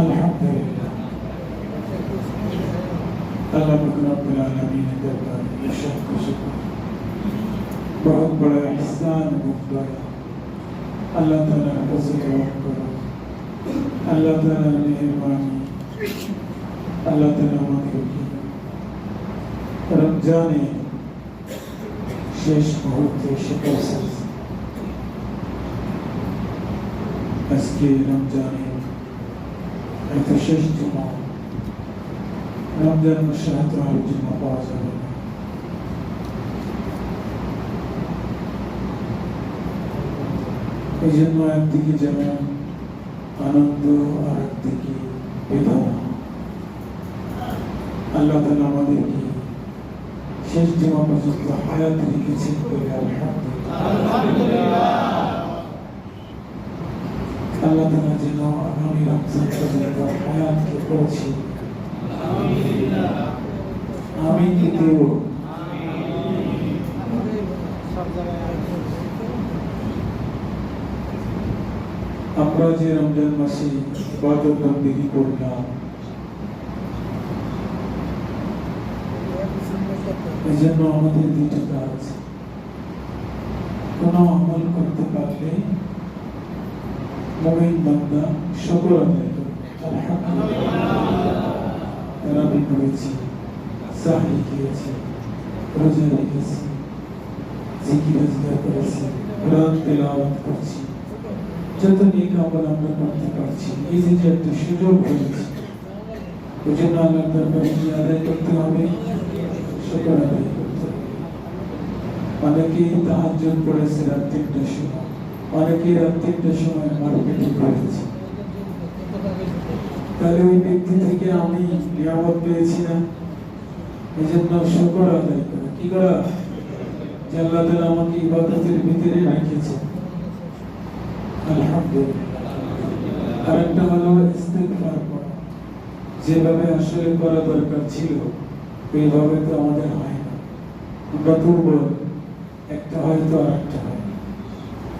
আলহামদুলিল্লাহ আল্লাহ রব্বুল আলামিন দরবার ইশাক শুকর बहुत बड़ा एहसान मुफ्ता अल्लाह ताला का जिक्र करो अल्लाह ताला मेहरबानी अल्लाह ताला আমাদেরকে রমজানে শেষ মুহূর্তে এসে পৌঁছেছে আজকে রমজানে এত শেষ জমা রমজান মাসে আর জমা পাওয়া যাবে না এই জন্য একদিকে যেমন আনন্দ আর একদিকে বেদনা আল্লাহ তালা আমাদেরকে শেষ জমা পর্যন্ত হায়াত রেখেছেন বলে আলহামদুলিল্লাহ তালা যেন আগামী রমজান পর্যন্ত হায়াতকে করেছি আমি দ্বিতীয় আমরা যে রমজান মাসে ইবাদত বন্দেগী করলাম, এই জন্য আমাদের দুটো কাজ। কোন আমল করতে পারলে মুমিন বান্দা শুকর আদায় তারাবি করেছি সাহি রোজা রেখেছি, জিকির করেছি তেলাওয়াত করছি। যত নেক আমল আমরা করতে পারছি, এই যে একটা সুযোগ হয়েছে ওই জন্য দরবারে কি আদায় করতে হবে? শুকর আদায় করতে হবে। অনেকেই তাহাজ্জুদ পড়েছে রাত তিনটার সময়। অনেকেই রাত তিনটার সময় মার্কেটে করেছে তাহলে ওই ব্যক্তি থেকে আমি নিরাপদ পেয়েছি না। এই জন্য শুকর আদায় কি করা? আল্লাহ আমাকে ইবাদতের ভিতরে রেখেছে। আলহামদুলিল্লাহ। আরেকটা হলো ইস্তেগফার করা। যেভাবে আসলে করা দরকার ছিল এইভাবে তো আমাদের হয় না। আমরা দুর্বল, একটা হয়তো আর একটা হয় না।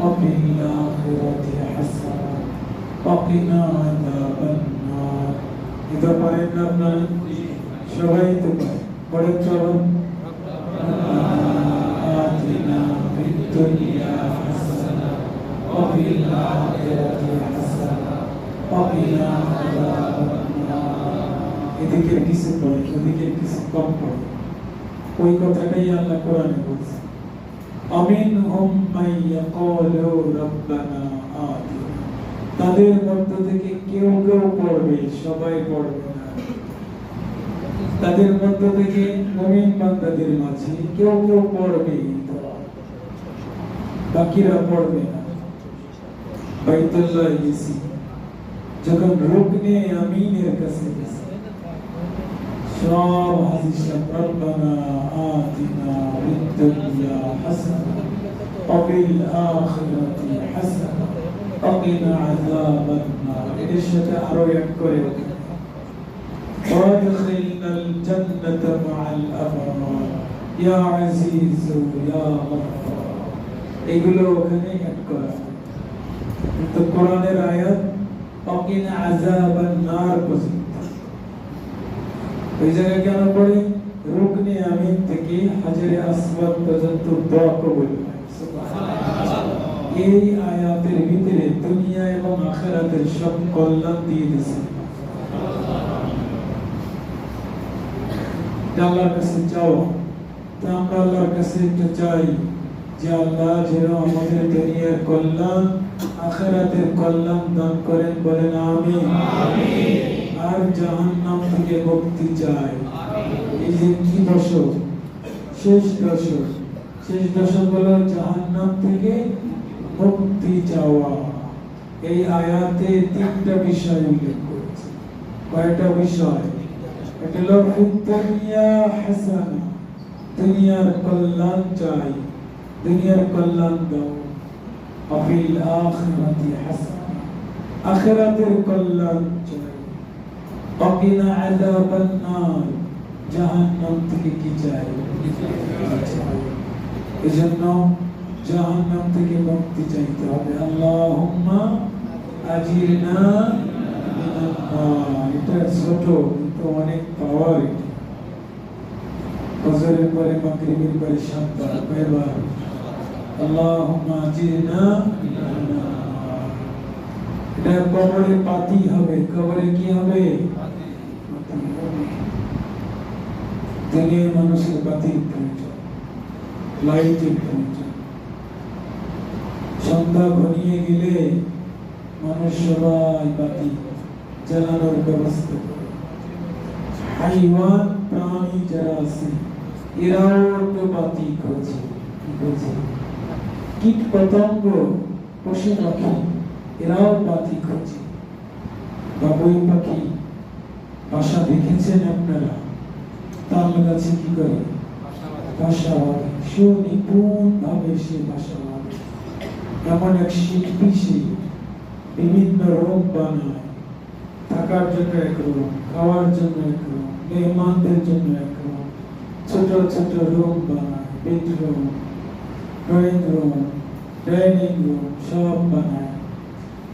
وفي الآخرة حسنة وقنا عذاب النار إذا قرأنا ابن شويت قرأت آتنا في الدنيا حسنة وفي الآخرة حسنة وقنا عذاب النار এদিকে কিছু পড়ে ওদিকে কিছু কম পড়ে ওই কথাটাই আল্লাহ কোরআনে বলছে আমিন হুম মাইয়াকালু রাব্বানা আতিনা তাদের মধ্য থেকে কেউ কেউ পড়বে, সবাই পড়বে না। তাদের মধ্য থেকে মুমিন বান্দাদের মাঝে কেউ কেউ পড়বে, বাকিরা পড়বে না। বাইতুল্লাহ গেছি যখন রুকনে আমিনের কাছে গেছি সব হাদিসটা রব্বানা আতিনা ফিদ দুনিয়া হাসানা وفي الآخرة حسنة وقنا عذاب النار এর সাথে আরো এক করে وادخلنا الجنة مع الأبرار يا عزيز يا غفار এগুলো ওখানে অ্যাড করা কিন্তু কোরআনের আয়াত وقنا عذاب النار পর্যন্ত ওই জায়গায় কেন পড়ে? রুকনে আমিন থেকে হাজারে আসওয়াদ পর্যন্ত দোয়া কবুল এই আয়াতের ভিতরে দুনিয়া এবং আখেরাতের সব কল্যাণ দিয়ে দিয়েছে আল্লাহর কাছে চাও? তা আমরা আল্লাহর কাছে একটু চাই যে আল্লাহ যেন আমাদের দুনিয়ার কল্যাণ, আখেরাতের কল্যাণ দান করেন বলেন আমি আর জাহান্নাম থেকে মুক্তি চাই এই যে কি দশক? শেষ দশক। শেষ দশক হলো জাহান্নাম থেকে মুক্তি চাওয়া। এই আয়াতে তিনটা বিষয় উল্লেখ করেছে। কয়টা বিষয়? এটা হলো দুনিয়া হাসানা, দুনিয়ার কল্যাণ চাই, দুনিয়ার কল্যাণ দাও। অফিল আখিরাতি হাসানা, আখিরাতের কল্যাণ চাই। অকিনা আযাবান নার জাহান্নাম থেকে কি চাই? এজন্য জাহান্নাম থেকে মুক্তি চাইতে হবে। আল্লাহুম্মা আজিরনা এটা ছোট, কিন্তু অনেক পাওয়ার ফজরের পরে মাগরিবের পরে কয়বার? আল্লাহুম্মা আজিরনা কবরে পাতি হবে কবরে কি হবে? পাতি। মানুষের বাতির প্রয়োজন লাইটের প্রয়োজন। সন্ধ্যা ঘনিয়ে গেলে মানুষ সবাই বাতি জ্বালানোর ব্যবস্থা করে। হাইওয়ান প্রাণী যারা আছে এরাও তো বাতি খোঁজে কি খোঁজে? কীট পতঙ্গ পশু পাখি। এরাও বাতি খোঁজে বাবুই পাখি বাসা দেখেছেন আপনারা? তাল গাছে কি করে? বাসা বাঁধে। সুনিপুণ ভাবে সে বাসা বাঁধে? এমন এক শিল্পী সে, বিভিন্ন রোগ বানায়। থাকার জন্য এক রুম খাওয়ার জন্য এক রুম মেহমানদের জন্য এক রুম ছোট ছোট রুম বানায় bedroom drawing room dining room সব বানায়।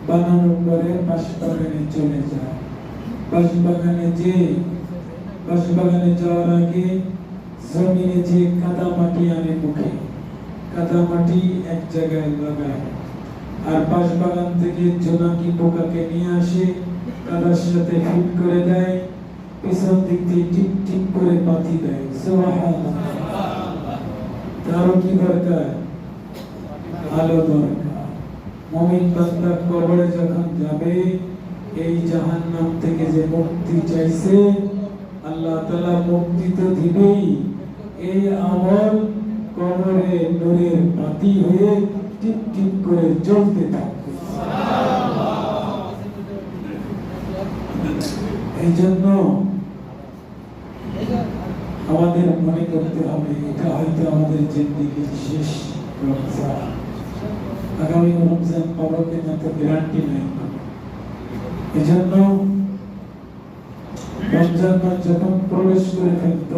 বানানোর পরে বাঁশবাগানে চলে যায় বাঁশবাগানে যে বাঁশবাগানে যাওয়ার আগে জমিনে যে কাদা মাটি আনে মুখে, কাদা মাটি এক জায়গায় লাগায়। আর বাঁশবাগান থেকে জোনাকি পোকাকে নিয়ে আসে, কাদার সাথে ফিট করে দেয়, পিছন দিক দিয়ে টিপ টিপ করে বাতি দেয়। তারও কি দরকার? আলো দরকার। মমিন বান্দা কবরে যখন যাবে, এই জাহান্নাম থেকে যে মুক্তি চাইছে, আল্লাহ তাআলা মুক্তি তো দিবেই। এই আমল কবরে নূরের বাতি হয়ে টিপ টিপ করে জ্বলতে থাকবে। এই জন্য আমাদের মনে করতে হবে, এটা হয়তো আমাদের জিন্দিগির শেষ রমজান। আগামী রমজান পাবো কিনা তো গ্যারান্টি নেই এজন্য রমজান মাস যখন প্রবেশ করে ফেলত,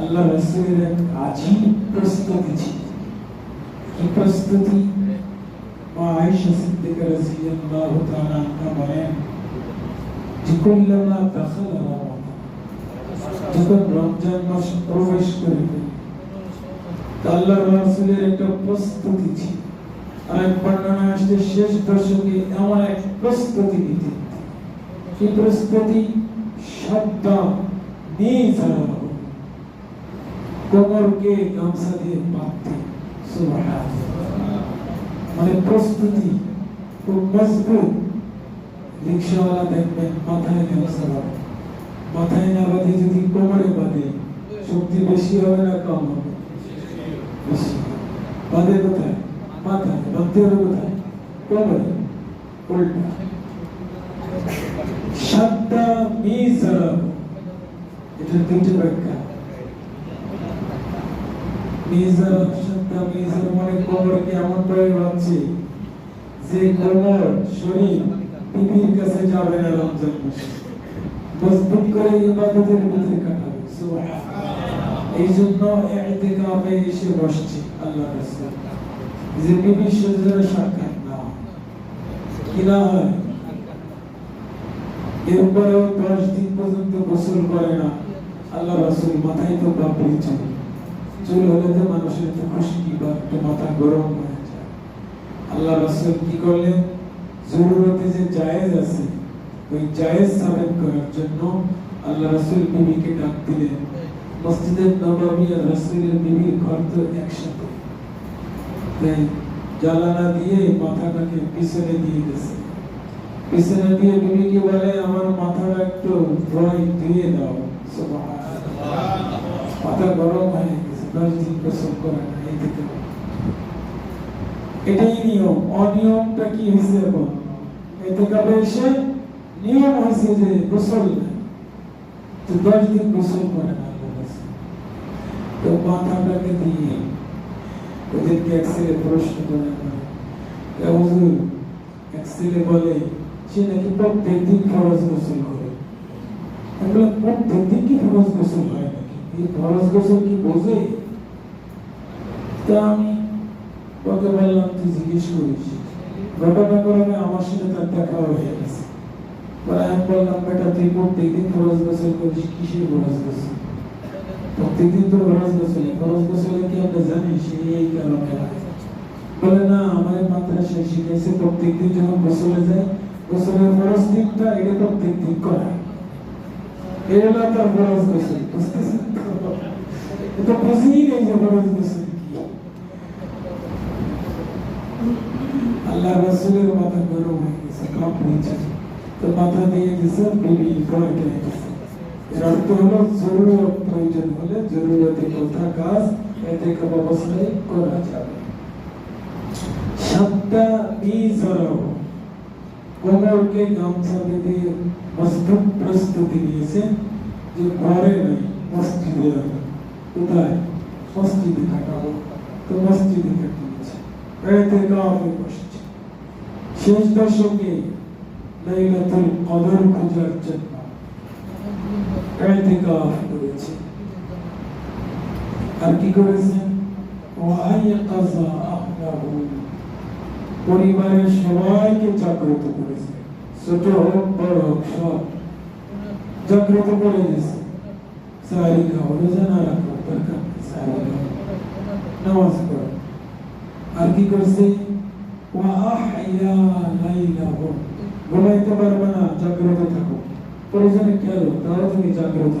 আল্লাহ রসুলের এক আজীব প্রস্তুতি ছিল। কি প্রস্তুতি? মা আয়েশা সিদ্দিকা রাদিয়াল্লাহু তাআলা আনহা বলেন কুল্লামা দাখালা যখন রমজান মাস প্রবেশ করে ফেলত আল্লাহ রাসূলের একটা প্রস্তুতি ছিল। এক বর্ণনা আসছে, শেষ দশকে এমন এক প্রস্তুতি নিতে। এই প্রস্তুতি? শব্দ নিজ কোমরকে গামছা দিয়ে বাঁধতে। মানে প্রস্তুতি খুব মজবুত। রিক্সাওয়ালা দেখবেন, মাথায় গামছা বাঁধে। মাথায় না বাঁধে যদি কোমরে বাঁধে, শক্তি বেশি হবে না কম হবে? বেশি বাঁধে কোথায়? মাথায় হবে কোথায়? কোমরে উল্টা। সাতটা মিজারা এটা দুটো ব্যাখ্যা। মিজারা সাতটা মিজার মানে কোমরকে এমন করে ভাবছে যে কোমর শরীর বিবির কাছে যাবে না রমজান মাসে। মজবুত করে ইবাদতের ভিতরে কাটাবে। সুবহানাল্লাহ। এই জন্য ইতিকাফে এসে বসছে আল্লাহ রাসূল যে শরীরে সাক্ষাৎ না কি না হয়? এরপরেও দশ দিন পর্যন্ত গোসল করে না, আল্লাহ রাসুল মাথায় তো বাপড়ি চুল চুল হলে তো মানুষের তো খুশকি বা একটু মাথা গরম হয়ে যায়। আল্লাহ রাসুল কি করলেন জরুরতে যে জায়েজ আছে, ওই জায়েজ সাবেত করার জন্য আল্লাহ রাসুল বিবিকে ডাক দিলেন। মসজিদের নবাবী আর রাসুলের বিবির ঘর তো একসাথে। জ্বালানা দিয়ে মাথাটাকে পিছনে দিয়ে গেছে পিছনে দিয়ে বিবিকে বলে আমার মাথাটা একটু ধোয়াই ধুয়ে দাও মাথা গরম হয়ে গেছে দশ দিন গোসল করে এই থেকে এটাই নিয়ম অনিয়মটা কি হয়েছে এখন এতে কাবে এসে নিয়ম হয়েছে যে গোসল তো দশ দিন গোসল করে না তো মাথাটাকে দিয়ে ওদেরকে এক ছেলে প্রশ্ন করে করে, "এ হুজুর এক ছেলে বলে সে নাকি প্রত্যেক দিন ফরজ গোসল করে আমি প্রত্যেক দিন কি ফরজ গোসল হয় নাকি এই ফরজ গোসল কি বোঝে তা আমি ওকে বললাম তুই জিজ্ঞেস করিস ঘটনা করবে আমার সাথে তার দেখা হয়ে গেছে আমি বললাম বেটা তুই প্রত্যেক দিন ফরজ গোসল করিস কিসের ফরজ গোসল প্রত্যেকদিন তো ফরজ গোসল ফরজ গোসলে কি আমরা জানি সে এই কারণে। বলে না আমার মাদ্রাসায় শিখেছে প্রত্যেকদিন যখন গোসলে যায় গোসলের ফরজ দিনটা এটা প্রত্যেক দিন করা এই তার ফরজ গোসল বুঝতেছেন বুঝেই নেই যে ফরজ গোসল আল্লাহ রসুলের মাথা গরম হয়ে গেছে কাপ হয়েছে তো মাথা দিয়ে দিছে বিবি পেয়ে গেছে এর অর্থ হলো জরুরত প্রয়োজন হলে জরুরতে কথা কাজ এতে কোনো অবস্থায় করা যাবে সাতটা বীজ কোমরকে গামছা বেঁধে মজবুত প্রস্তুতি নিয়েছে যে ঘরে নাই মসজিদে। কোথায়? মসজিদে থাকাবো তো মসজিদে থাকিয়েছে এতে কাফে বসছে। শেষ দশকে লাইলাতুল কদর খোঁজার জন্য এতেকাফ করেছে আর কি করেছেন পরিবারের সবাইকে জাগ্রত করেছে ছোট হোক বড় হোক সব জাগ্রত করে দিয়েছে সারি খাও রোজা রাখো দরকার সারি খাও আর কি করছে ওয়া আহইয়া লাইলাহু ঘুমাইতে পারবে না জাগ্রত থাকো প্রয়োজনে খেয়াল তাহলে তুমি জাগ্রত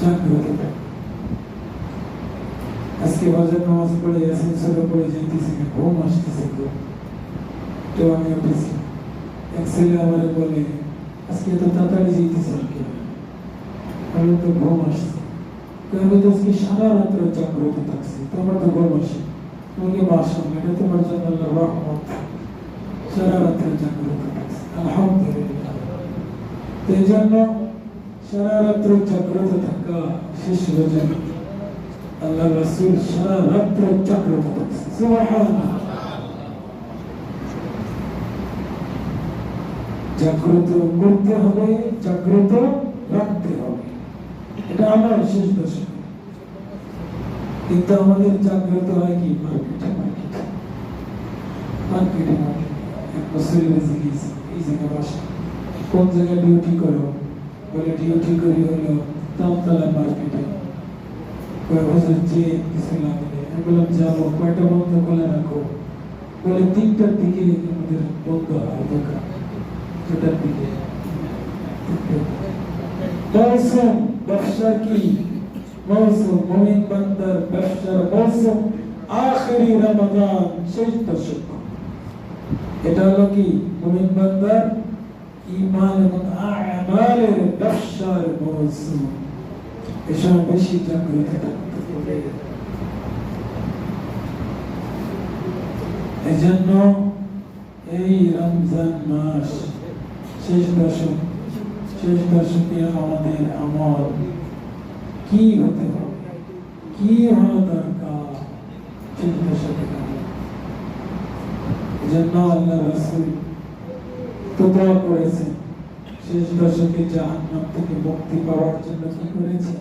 জাগ্রত আজকে বাজার নামাজ পড়ে ইয়াসিন সূরা পড়ে যাইতেছি, ঘুম আসতেছে খুব তো আমি উঠেছি। এক ছেলে আমারে বলে, আজকে তো তাড়াতাড়ি যাইতেছি কেন? আমি তো ঘুম আসছে। আমি তো আজকে সারা রাত্র জাগ্রত থাকছি। তো আমার তো ঘুম আসে। তোমাকে বাসন এটা তোমার জন্য রহমত। সারা রাত্র জাগ্রত আলহামদুলিল্লাহ। এই জন্য সারা জাগ্রত থাকা হবে, জাগ্রত রাখতে হবে। এটা আমার শেষ দশক কিন্তু আমাদের জাগ্রত হয় কি? মার্কেটে মার্কেটে। মার্কেটে মার্কেটে। এক বছরের গিয়েছি এই জায়গায় কোন জায়গায় ডিউটি করো? বলে ডিউটি করি হলো তামতলা মার্কেটে। বছর যে কিছু আমি বললাম, যাব। কয়টা বন্ধ করে রাখো? বলে, তিনটার দিকে আমাদের বন্ধ হয় দোকান দুটার দিকে। মৌসুম, ব্যবসা কি? মৌসুম, মমিন বান্দার ব্যবসার মৌসুম। আখেরি রমাদান শেষ দশক এটা হলো কি? মমিন বান্দার এবং আমালের ব্যবসার মৌসুম এসব বেশি জাগ্রত এজন্য এই রমজান মাস শেষ দশক, শেষ দশকে আমাদের আমল কি হতে হবে? কি হওয়া দরকার? শেষ দশকে এজন্য আল্লাহ থেকে মুক্তি পাওয়ার জন্য কি করেছে